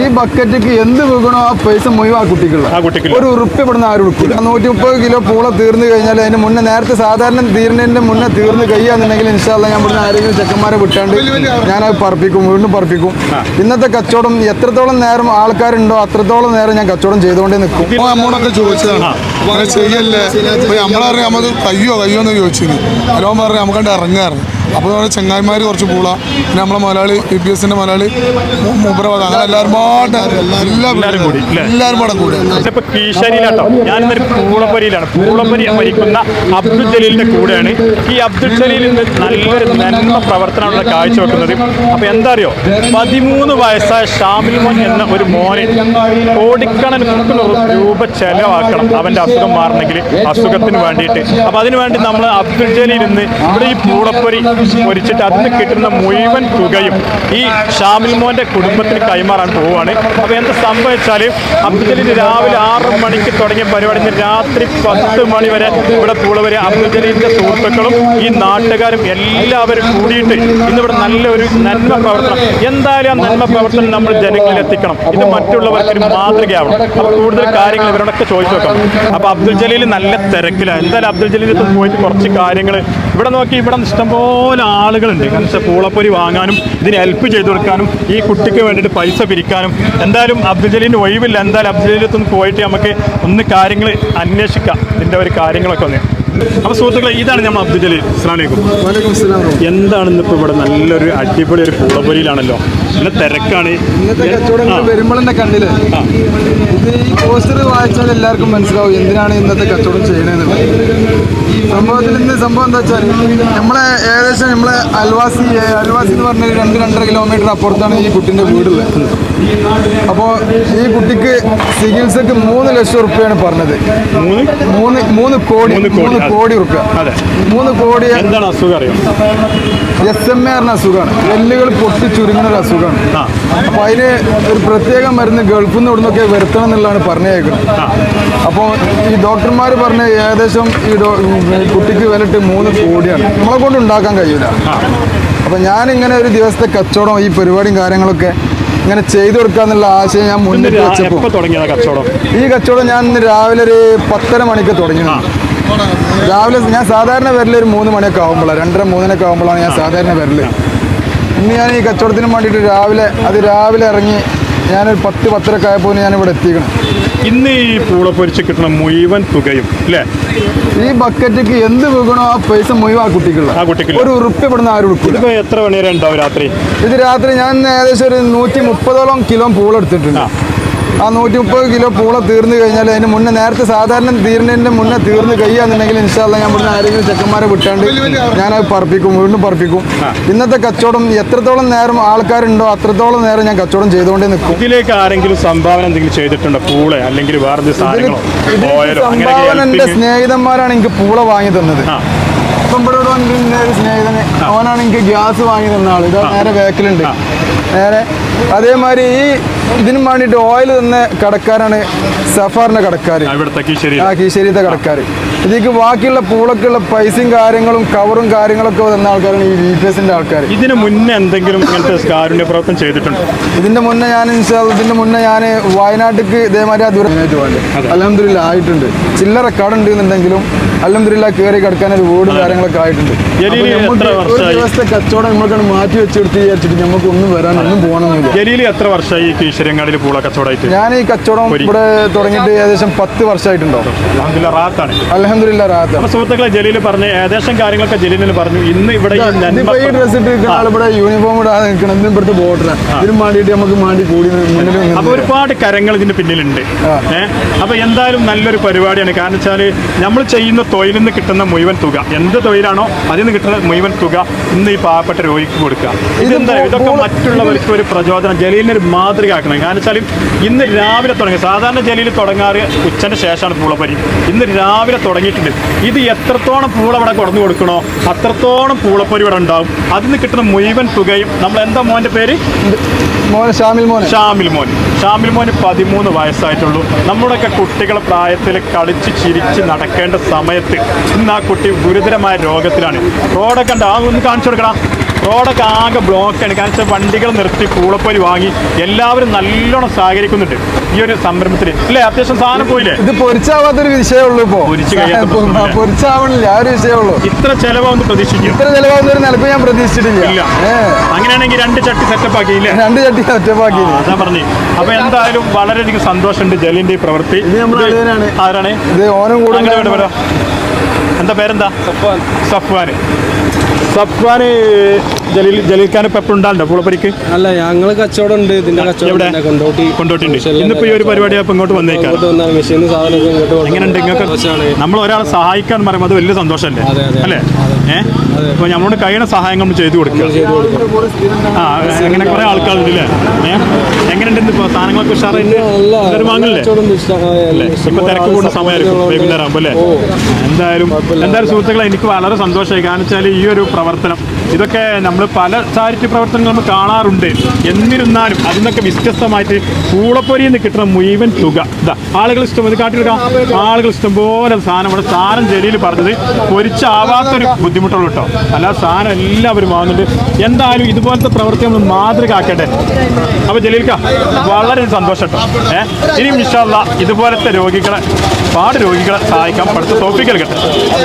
ഈ ബക്കറ്റിക്ക് എന്ത് വീകണോ ആ പൈസ മുഴുവൻ ആ കുട്ടിക്കുള്ള. ആ കുട്ടിക്കുള്ള. ഒരു ഉറുപ്പ് ഇവിടുന്ന് ആരും എടുക്കില്ല നൂറ്റി മുപ്പത് കിലോ പൂള തീർന്നു കഴിഞ്ഞാൽ അതിന് മുന്നേ നേരത്തെ സാധാരണ തീർന്നതിന്റെ മുന്നേ തീർന്ന് കഴിയാന്നുണ്ടെങ്കിൽ ഇൻഷാല്ല ഞാൻ ഇവിടുന്ന് ആരെങ്കിലും ചെക്കന്മാരെ വിട്ടാണ്ട് ഞാനത് പറപ്പിക്കും വീണ്ടും പറപ്പിക്കും. ഇന്നത്തെ കച്ചവടം എത്രത്തോളം നേരം ആൾക്കാരുണ്ടോ അത്രത്തോളം നേരം ഞാൻ കച്ചവടം ചെയ്തുകൊണ്ടേ നിൽക്കും. അപ്പൊ നമ്മോടൊക്കെ ചോദിച്ചതാണ്. അങ്ങനെ ചെയ്യല്ലേ? നമ്മളറിയാം നമുക്ക് കയ്യോ കയ്യോ എന്ന് ചോദിച്ചിന്. അല്ലോ പറഞ്ഞു നമുക്ക് കണ്ട് ഇറങ്ങാറ്. അപ്പോൾ നമ്മുടെ ചെങ്ങായിമാർ കുറച്ച് പൂള പിന്നെ നമ്മളെ മലയാളി ബി പി എസിന്റെ മലയാളി മുബ്രവാദ. അങ്ങനെ എല്ലാവരും പാട്ട് എല്ലാവരും കൂടി, എല്ലാവരും പാടം കൂടി. ഇതിപ്പോ കീശേരിയിലാട്ടോ ഞാനിന്നൊരു പൂളപ്പരിയിലാണ് പൂളപ്പരി ഭരിക്കുന്ന അബ്ദുൽ ജലീലിന്റെ കൂടെയാണ്. ഈ അബ്ദുൽ ജലീൽ ഇന്ന് നല്ലൊരു നന്മ പ്രവർത്തനമാണ് കാഴ്ചവെക്കുന്നത്. അപ്പൊ എന്താ അറിയോ പതിമൂന്ന് വയസ്സായ ഷാമിൽ മോൻ എന്ന ഒരു മോനെ കോടിക്കണക്കിന് രൂപ ചെലവാക്കണം അവന്റെ അസുഖം മാറണമെങ്കിൽ അസുഖത്തിന് വേണ്ടിയിട്ട്. അപ്പൊ അതിനു വേണ്ടി നമ്മൾ അബ്ദുൽ ജലീൽ ഇന്ന് ഇവിടെ ഈ പൂളപ്പൊരി പൊരിച്ചിട്ട് നിന്ന് കിട്ടുന്ന മുഴുവൻ തുകയും ഈ ഷാമിൽ മോന്റെ കുടുംബത്തിന് കൈമാറാൻ പോവുകയാണ്. അപ്പോൾ എന്ത് സംഭവിച്ചാൽ അബ്ദുൽ ജലീൽ രാവിലെ ആറ് മണിക്ക് തുടങ്ങിയ പരിപാടി രാത്രി പത്ത് മണി വരെ ഇവിടെ പൂളവരെ അബ്ദുജലീലിന്റെ സുഹൃത്തുക്കളും ഈ നാട്ടുകാരും എല്ലാവരും കൂടിയിട്ട് ഇന്നിവിടെ നല്ലൊരു നന്മ പ്രവർത്തനം. എന്തായാലും ആ നന്മ പ്രവർത്തനം നമ്മൾ ജനങ്ങളിൽ എത്തിക്കണം. ഇത് മറ്റുള്ളവർക്ക് ഒരു മാതൃകയാവണം. അപ്പോൾ കൂടുതൽ കാര്യങ്ങൾ ഇവരോടൊക്കെ ചോദിച്ചു നോക്കാം. അപ്പോൾ അബ്ദുൽ ജലീൽ നല്ല തിരക്കിലാണ്. എന്തായാലും അബ്ദുൽ ജലീൽ പോയിട്ട് കുറച്ച് കാര്യങ്ങൾ ഇവിടെ നോക്കി. ഇവിടെ ഇഷ്ടംപോലെ ആളുകളുണ്ട്. കാരണം വെച്ചാൽ പൂളപ്പൊരി വാങ്ങാനും ഇതിന് ഹെൽപ്പ് ചെയ്തു കൊടുക്കാനും ഈ കുട്ടിക്ക് വേണ്ടിയിട്ട് പൈസ പിരിക്കാനും. എന്തായാലും അബ്ദുൽ ജലീലിന് ഒഴിവില്ല. എന്തായാലും അബ്ദുൽ പോയിട്ട് നമുക്ക് ഒന്ന് കാര്യങ്ങൾ അന്വേഷിക്കാം. ഇതിന്റെ ഒരു കാര്യങ്ങളൊക്കെ ഒന്ന്. അപ്പൊ സുഹൃത്തുക്കളെ ഇതാണ് നമ്മൾ അബ്ദുൽ ജലീൽ. അസ്സലാം. എന്താണ് ഇന്നിപ്പോ ഇവിടെ നല്ലൊരു അടിപൊളി ഒരു പൂളപ്പൊരിയിലാണല്ലോ. നല്ല തിരക്കാണ്. കണ്ടില്ലേ? ഇത് ഈ പോസ്റ്റർ വായിച്ചാൽ എല്ലാവർക്കും മനസ്സിലാവും എന്തിനാണ് ഇന്നത്തെ കച്ചവടം ചെയ്യണമെന്നുള്ളത് സംഭവത്തിൽ ഇന്ന് സംഭവം എന്താ വെച്ചാൽ നമ്മളെ ഏകദേശം നമ്മളെ അൽവാസി അൽവാസി എന്ന് പറഞ്ഞ രണ്ട് രണ്ടര കിലോമീറ്റർ അപ്പുറത്താണ് ഈ കുട്ടിന്റെ വീടുള്ളത്. അപ്പോൾ ഈ കുട്ടിക്ക് ചികിത്സക്ക് മൂന്ന് ലക്ഷം റുപ്യാണ് പറഞ്ഞത്. മൂന്ന്? മൂന്ന് കോടി മൂന്ന് കോടി, റുപ്യ. മൂന്ന് കോടി എന്താണ് അസുഖം അറിയാം? എസ് എം എ പറഞ്ഞ അസുഖമാണ്. എല്ലുകൾ പൊട്ടി ചുരുങ്ങുന്ന ഒരു അസുഖമാണ്. ആ. അപ്പൊ അതിന് ഒരു പ്രത്യേക മരുന്ന് ഗൾഫിൽ നിന്ന് ഇവിടുന്നൊക്കെ വരുത്തണം എന്നുള്ളതാണ് പറഞ്ഞേക്കുന്നത്. അപ്പോൾ ഈ ഡോക്ടർമാർ പറഞ്ഞ ഏകദേശം ഈ കുട്ടിക്ക് വിലട്ട് മൂന്ന് കോടിയാണ്. നമ്മളെ കൊണ്ട് ഉണ്ടാക്കാൻ കഴിയില്ല അപ്പോൾ ഞാനിങ്ങനെ ഒരു ദിവസത്തെ കച്ചവടം ഈ പരിപാടിയും കാര്യങ്ങളൊക്കെ ഇങ്ങനെ ചെയ്തു കൊടുക്കുക എന്നുള്ള ആശയം ഞാൻ മുന്നിട്ട് വെച്ചപ്പോൾ ഈ കച്ചവടം ഞാൻ ഇന്ന് രാവിലെ ഒരു പത്തര മണിക്ക് തുടങ്ങി രാവിലെ ഞാൻ സാധാരണ വരൽ ഒരു മൂന്ന് മണിയൊക്കെ ആകുമ്പോഴാണ് രണ്ടര മൂന്നിനൊക്കെ ആകുമ്പോഴാണ് ഞാൻ സാധാരണ വരൽ ഇന്ന് ഞാൻ ഈ കച്ചവടത്തിന് വേണ്ടിയിട്ട് രാവിലെ അത് രാവിലെ ഇറങ്ങി ഞാനൊരു പത്ത് പത്തരക്ക് ആയപ്പോൾ ഞാൻ ഇവിടെ എത്തിക്കണം ഇന്ന് ഈ പൂള പൊരിച്ച് കിട്ടണം മുഴുവൻ തുകയും അല്ലേ ഈ ബക്കറ്റിക്ക് എന്ത് വീകണോ ആ പൈസ മുഴുവൻ ആ കുട്ടിക്കുള്ള. ആ കുട്ടിക്കുള്ള. ഒരു ഉറുപ്പി ഇവിടുന്ന് ആരും ഇതിപ്പോ എത്ര മണി വരെ ഉണ്ടാവും രാത്രി? ഇത് രാത്രി ഞാൻ ഏകദേശം ഒരു നൂറ്റി മുപ്പതോളം കിലോ പൂള എടുത്തിട്ടുണ്ട് ആ. നൂറ്റി മുപ്പത് കിലോ പൂള തീർന്നു കഴിഞ്ഞാൽ അതിന് മുന്നേ നേരത്തെ സാധാരണ തീർന്നതിന്റെ മുന്നേ തീർന്ന് കഴിയാന്നുണ്ടെങ്കിൽ ഇൻഷാല്ല ഞാൻ ഇവിടുന്ന് ആരെങ്കിലും ചെക്കന്മാരെ വിട്ടാണ്ട് ഞാനത് പറപ്പിക്കും വീണ്ടും പറപ്പിക്കും. ഇന്നത്തെ കച്ചവടം എത്രത്തോളം നേരം ആൾക്കാരുണ്ടോ അത്രത്തോളം നേരം ഞാൻ കച്ചവടം ചെയ്തുകൊണ്ടേ നിൽക്കും. ഇതിലേക്ക് ആരെങ്കിലും സംഭാവന എന്തെങ്കിലും ചെയ്തിട്ടുണ്ടോ? പൂള അല്ലെങ്കിൽ വേറെ സംഭാവന എന്റെ സ്നേഹിതന്മാരാണ് എനിക്ക് പൂള വാങ്ങി തന്നത്. ഒരു സ്നേഹിതന് അവനാണ് എനിക്ക് ഗ്യാസ് വാങ്ങി തന്ന ആൾ. ഇതാ നേരെ ബാക്കിലുണ്ട് ആ. നേരെ അതേമാതിരി ഈ ഇതിനും വേണ്ടിയിട്ട് ഓയിൽ തന്ന കടക്കാരാണ് സഫാറിന്റെ കടക്കാർ ആ കീശേരിത്തെ കടക്കാർ ഇതിക്ക് ബാക്കിയുള്ള പൂളക്കുള്ള പൈസയും കാര്യങ്ങളും കവറും കാര്യങ്ങളൊക്കെ തന്ന ആൾക്കാരാണ് ഈ വി പി എസിന്റെ ആൾക്കാർ ഇതിന് മുന്നേ എന്തെങ്കിലും ഇങ്ങനത്തെ കാരുണ്യ പ്രവർത്തനം ചെയ്തിട്ടുണ്ട്? ഇതിന്റെ മുന്നേ ഞാൻ ഇതിന്റെ മുന്നേ ഞാൻ വയനാട്ടിക്ക് ഇതേമാതിരി ആ ദൂരം. അലഹമില്ല ആയിട്ടുണ്ട്. ചില്ലറ കടുണ്ട് എന്നുണ്ടെങ്കിലും അലഹമില്ല കയറി കിടക്കാൻ ഒരു വീടും കാര്യങ്ങളൊക്കെ ആയിട്ടുണ്ട്. ഒരു? ദിവസത്തെ കച്ചവടം നമ്മൾക്കാണ് മാറ്റി വെച്ചെടുത്ത് വിചാരിച്ചിട്ട് നമുക്ക് ഒന്നും വരാൻ ഒന്നും പോകണമെന്നില്ല എത്ര വർഷമായി ഈ കീശരിയങ്ങാടിയിൽ പൂള കച്ചവടമായിട്ട്? ഞാൻ ഈ കച്ചവടം ഇവിടെ തുടങ്ങിയിട്ട് ഏകദേശം പത്ത് വർഷമായിട്ടുണ്ടോ? റാത്താണ് സുഹൃത്തുക്കളെ ജലീൽ പറഞ്ഞു ഏകദേശം കാര്യങ്ങളൊക്കെ പറഞ്ഞു. ഇന്ന് ഇവിടെ ഈ നന്മ ഇതിപ്പോ ഈ ഡ്രസ് ഇട്ട് ആളിവിടെ യൂണിഫോം ഇടാതെ നിൽക്കണം ഇവിടുത്തെ ബോർഡറാണ് ഇതിനും വേണ്ടിയിട്ട് നമുക്ക് മാണ്ടി കൂടി മുന്നിൽ അപ്പൊ ഒരുപാട് കരങ്ങൾ ഇതിന്റെ പിന്നിലുണ്ട്. അപ്പൊ എന്തായാലും നല്ലൊരു പരിപാടിയാണ്. കാരണം വെച്ചാൽ നമ്മൾ ചെയ്യുന്ന തൊഴിലിൽ നിന്ന് കിട്ടുന്ന മുഴുവൻ തുക. എന്ത് തൊഴിലാണോ അതിൽ നിന്ന് കിട്ടുന്ന മുഴുവൻ തുക ഇന്ന് ഈ പാവപ്പെട്ട രോഗിക്ക് കൊടുക്കുക. ഇതെന്താ? ഇതൊക്കെ മറ്റുള്ളവർക്ക് ഒരു പ്രചോദനം ജലീലിന് ഒരു മാതൃക ആക്കണം. കാരണം വെച്ചാൽ ഇന്ന് രാവിലെ തുടങ്ങി സാധാരണ ജലീൽ തുടങ്ങാറ് ഉച്ചന്റെ ശേഷമാണ് പൂളപ്പരി ഇന്ന് രാവിലെ തുടങ്ങിയിട്ടുണ്ട്. ഇത് എത്രത്തോളം പൂള ഇവിടെ കൊടുന്നു കൊടുക്കണോ അത്രത്തോളം പൂളപ്പരി ഇവിടെ ഉണ്ടാവും. അതിൽ നിന്ന് കിട്ടുന്ന മുഴുവൻ തുകയും നമ്മൾ എന്താ മോന്റെ പേര്? മോൻ ഷാമിൽ മോൻ. ഷാമിൽ മോൻ. ഷാമിൽ മോന് പതിമൂന്ന് വയസ്സായിട്ടുള്ളൂ. നമ്മുടെയൊക്കെ കുട്ടികളെ പ്രായത്തിൽ കളിച്ച് ചിരിച്ച് നടക്കേണ്ട സമയത്ത് ഇന്ന് ആ കുട്ടി ഗുരുതരമായ രോഗത്തിലാണ്. റോഡൊക്കെ ഉണ്ട് ആ ഒന്ന് കാണിച്ചു കൊടുക്കണം റോഡൊക്കെ ആകെ ആണ്. കാരണം വെച്ചാൽ വണ്ടികൾ നിർത്തി പൂളപ്പൊരി വാങ്ങി എല്ലാവരും നല്ലോണം സഹകരിക്കുന്നുണ്ട് ഈ ഒരു സംരംഭത്തിൽ അല്ലേ അത്യാവശ്യം സാധനം പോയില്ലേ? ഇത് പൊരിച്ചാവാത്തൊരു വിഷയമുള്ളൂ ഇപ്പോ. പൊരിച്ചാവണില്ല. ആ ഒരു വിഷയമുള്ളൂ ഇത്ര ചെലവാന്ന് പ്രതീക്ഷിക്കും. ഇത്ര ചെലവാകുന്ന ഒരു നിലപ്പ് ഞാൻ പ്രതീക്ഷിച്ചിട്ടില്ല. അങ്ങനെയാണെങ്കിൽ രണ്ട് ചട്ടി സെറ്റപ്പ് ആക്കിയില്ല രണ്ട് ചട്ടി സെറ്റപ്പ് ആക്കി ഞാൻ പറഞ്ഞു. അപ്പൊ എന്തായാലും വളരെയധികം സന്തോഷമുണ്ട് ജലിന്റെ ഈ പ്രവൃത്തി. ആരാണ്? ഇത് ഓനും കൂടെ എന്താ പേരെന്താ? സഫ്വാൻ. സഫ്വാന് ജലീൽ ജലീൽ ഖാൻ ഇപ്പൊ ഉണ്ടാകണ്ടോ പുളപ്പരിക്ക്? അല്ല ഞങ്ങൾ കച്ചവടം ഉണ്ട്. ഇതിന്റെ കച്ചവടം കൊണ്ടോട്ടി. കൊണ്ടോട്ടുണ്ട് ഇന്നിപ്പോ ഈ ഒരു പരിപാടി അപ്പൊ ഇങ്ങോട്ട് വന്നേക്കാം. എങ്ങനെയുണ്ട്? നിങ്ങൾക്ക്. നമ്മൾ ഒരാളെ സഹായിക്കാൻ പറയുമ്പോൾ അത് വലിയ സന്തോഷമല്ലേ. അല്ലേ? ഏഹ് അപ്പൊ നമ്മളോട് കഴിയുന്ന സഹായം നമ്മൾ ചെയ്തു കൊടുക്കുക. ആ അങ്ങനെ കുറെ ആൾക്കാരുണ്ട് അല്ലേ ഏഹ് എങ്ങനെയുണ്ട് ഇപ്പൊ. സാധനങ്ങളൊക്കെ ഉഷാറായിട്ട് നല്ല എല്ലാവരും വാങ്ങില്ലേ കച്ചവടം ഉണ്ട്. ഇഷ്ടം- ആ, ഇപ്പൊ തിരക്ക് കൂടുന്ന സമയമായിരിക്കും വൈകുന്നേരം ആകുമ്പോൾ അല്ലേ? എന്തായാലും എന്തായാലും സുഹൃത്തുക്കളെ എനിക്ക് വളരെ സന്തോഷമായി. കാരണം വെച്ചാൽ ഈ ഒരു പ്രവർത്തനം ഇതൊക്കെ നമ്മൾ പല ചാരിറ്റി പ്രവർത്തനങ്ങൾ നമ്മൾ കാണാറുണ്ട്. എന്നിരുന്നാലും അതിനൊക്കെ വ്യത്യസ്തമായിട്ട് കൂളപ്പൊരിയിൽ നിന്ന് കിട്ടുന്ന മുഴുവൻ തുക. ഇതാ ആളുകൾ ഇഷ്ടം ഇത് കാട്ടിലെടുക്കാം ആളുകൾ ഇഷ്ടം പോലെ സാധനം ഇവിടെ സാധനം ജലീൽ പറഞ്ഞത് പൊരിച്ചാവാത്തൊരു ബുദ്ധിമുട്ടുള്ളൂ കേട്ടോ. അല്ല സാധനം എല്ലാവരും വാങ്ങുന്നുണ്ട്. എന്തായാലും ഇതുപോലത്തെ പ്രവർത്തി നമ്മൾ മാതൃക ആക്കട്ടെ. അപ്പോൾ ജലീൽക്ക വളരെ സന്തോഷം കേട്ടോ. ഏഹ് ഇനി വിഷാല്ല ഇതുപോലത്തെ രോഗികളെ ഒരുപാട് രോഗികളെ സഹായിക്കാൻ പഠിത്ത തോപ്പിക്കൽ നൽകട്ടെ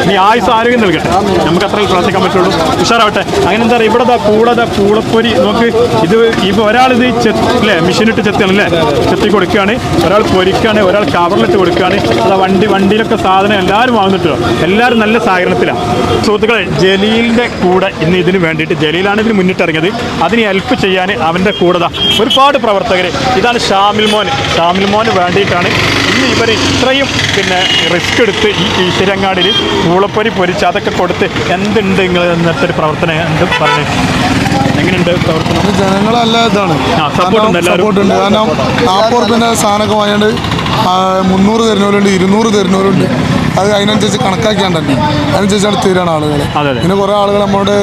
ഇനി ആയുസ് ആരോഗ്യം നൽകട്ടെ. നമുക്ക് അത്രയും പ്രവർത്തിക്കാൻ പറ്റുള്ളൂ. ഉഷാറാവട്ടെ. അങ്ങനെ എന്താ പറയുക ഇവിടെ ദാ പൂള ദാ പൂളപ്പൊരി. നോക്ക് ഇത് ഇപ്പോൾ ഒരാളിത് ചെത്ത് അല്ലേ മെഷീനിട്ട് ചെത്താണ് അല്ലേ? ചെത്തി കൊടുക്കുകയാണ്. ഒരാൾ പൊരിക്കുകയാണ് ഒരാൾ കവറിലിട്ട് കൊടുക്കുകയാണ്. അതാ വണ്ടി വണ്ടിയിലൊക്കെ സാധനം എല്ലാവരും വാങ്ങുന്നിട്ടോ എല്ലാവരും നല്ല സഹകരണത്തിലാണ് സുഹൃത്തുക്കളെ ജലീലിന്റെ കൂടെ ഇന്ന് ഇതിന് വേണ്ടിയിട്ട് ജലീലാണ് ഇതിന് മുന്നിട്ടിറങ്ങിയത് അതിന് ഹെൽപ്പ് ചെയ്യാൻ അവന്റെ കൂടെ ഒരുപാട് പ്രവർത്തകർ ഇതാണ് ഷാമിൽ മോൻ. ഷാമിൽ മോന് വേണ്ടിയിട്ടാണ് ഇന്ന് ഇവർ ഇത്രയും പിന്നെ റിസ്ക് എടുത്ത് ഈ ഈശ്വരങ്ങാടിൽ കൂളപ്പൊരി പൊരിച്ച് അതൊക്കെ കൊടുത്ത് എന്തുണ്ട് നിങ്ങൾ എന്നൊരു പ്രവർത്തനം? എന്ത് പറഞ്ഞു എങ്ങനെയുണ്ട് പ്രവർത്തനം? ഇത് ജനങ്ങളല്ല ഇതാണ്. ആ, ഉണ്ട് എല്ലാവരും. സപ്പോർട്ട് ഉണ്ട്. കാരണം നാൽപ്പത് റുപ്യന്റെ സാധനമൊക്കെ വാങ്ങിയാണ്ട് മുന്നൂറ് തരുന്നവരുണ്ട് ഇരുന്നൂറ് തരുന്നവരുണ്ട്. അത് അതിനനുസരിച്ച് കണക്കാക്കിയാണ്ടല്ലേ തന്നെ. അതിനനുസരിച്ചാണ് തീരാണ് ആളുകൾ. പിന്നെ കുറേ ആളുകൾ നമ്മുടെ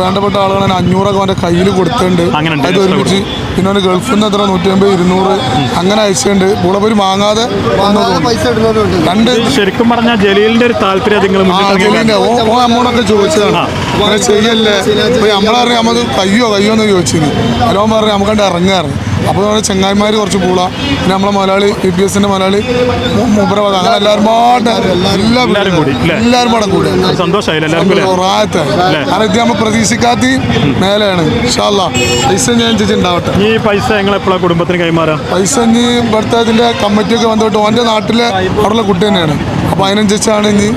വേണ്ടപ്പെട്ട ആളുകൾ തന്നെ അഞ്ഞൂറൊക്കെ അവന്റെ കയ്യിൽ കൊടുത്തിട്ടുണ്ട്. അങ്ങനെ ഉണ്ട്. അത് ഒരുമിച്ച് പിന്നെ അവന് ഗൾഫിൽ നിന്ന് എത്ര നൂറ്റി അമ്പത് ഇരുന്നൂറ് അങ്ങനെ അയച്ചിട്ടുണ്ട്. പൂളപ്പൊരി വാങ്ങാതെ രണ്ട് ശരിക്കും പറഞ്ഞാൽ ജലീലിന്റെ ഒരു താല്പര്യം ഓ ഓ അമ്മോടൊക്കെ ചോദിച്ചതാണ്. അങ്ങനെ ചെയ്യല്ലേ? അപ്പൊ നമ്മളറിയാം നമുക്ക് കയ്യോ കയ്യോ എന്ന് ചോദിച്ചിന്. അല്ലോ പറഞ്ഞു നമുക്ക് കണ്ട് ഇറങ്ങാറ് അപ്പോൾ നമ്മുടെ ചെങ്ങായിമാർ കുറച്ച് പൂള പിന്നെ നമ്മളെ മലയാളി ബി പി എസിന്റെ മലയാളി മുബ്രവാദ അങ്ങനെ എല്ലാവരും പാട്ട് എല്ലാവരും കൂടി, എല്ലാവരും പാടം കൂടി സന്തോഷമായി കാരണം ഇത് നമ്മൾ പ്രതീക്ഷിക്കാത്ത മേലെയാണ് പൈസ ഞാൻ ഉണ്ടാവട്ടെ. ഈ പൈസ ഞങ്ങൾ എപ്പോഴാണ് കുടുംബത്തിന് കൈമാറാം? പൈസ ഇനി ഇവിടുത്തെ ഇതിന്റെ കമ്മിറ്റിയൊക്കെ വന്നിട്ട് ഓന്റെ നാട്ടിലെ അവിടെയുള്ള കുട്ടി തന്നെയാണ്. അപ്പൊ അതിനനുസരിച്ചാണ് ഇനി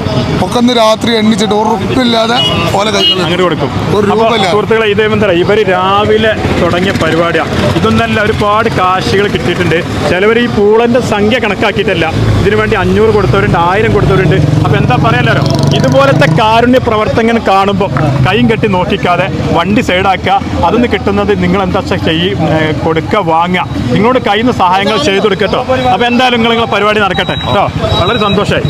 ഒക്കെ ഒന്ന് രാത്രി എണ്ണിച്ചിട്ട് ഒരു ഉറപ്പില്ലാതെ ഓലെ അങ്ങനെ കൊടുക്കും. ഒരു രൂപ ഇതേ ഇവർ രാവിലെ തുടങ്ങിയ പരിപാടിയാണ് ഇതൊന്നല്ല ഒരുപാട് കാശികൾ കിട്ടിയിട്ടുണ്ട്. ചിലവർ ഈ പൂളന്റെ സംഖ്യ കണക്കാക്കിയിട്ടല്ല. ഇതിനു വേണ്ടി അഞ്ഞൂറ് കൊടുത്തവരുണ്ട് ആയിരം കൊടുത്തവരുണ്ട്. അപ്പോൾ എന്താ പറയാലോ ഇതുപോലത്തെ കാരുണ്യ പ്രവർത്തനം കാണുമ്പോൾ കൈയും കെട്ടി നോക്കിക്കാതെ വണ്ടി സൈഡാക്കുക. അതിന്ന് കിട്ടുന്നത് നിങ്ങൾ എന്താ വെച്ചാൽ ചെയ്യ് കൊടുക്കുക വാങ്ങുക. നിങ്ങളോട് കയ്യിൽ നിന്ന് സഹായങ്ങൾ ചെയ്തു കൊടുക്കട്ടോ അപ്പോൾ എന്തായാലും നിങ്ങൾ നിങ്ങളെ പരിപാടി നടക്കട്ടെ. കേട്ടോ. വളരെ സന്തോഷമായി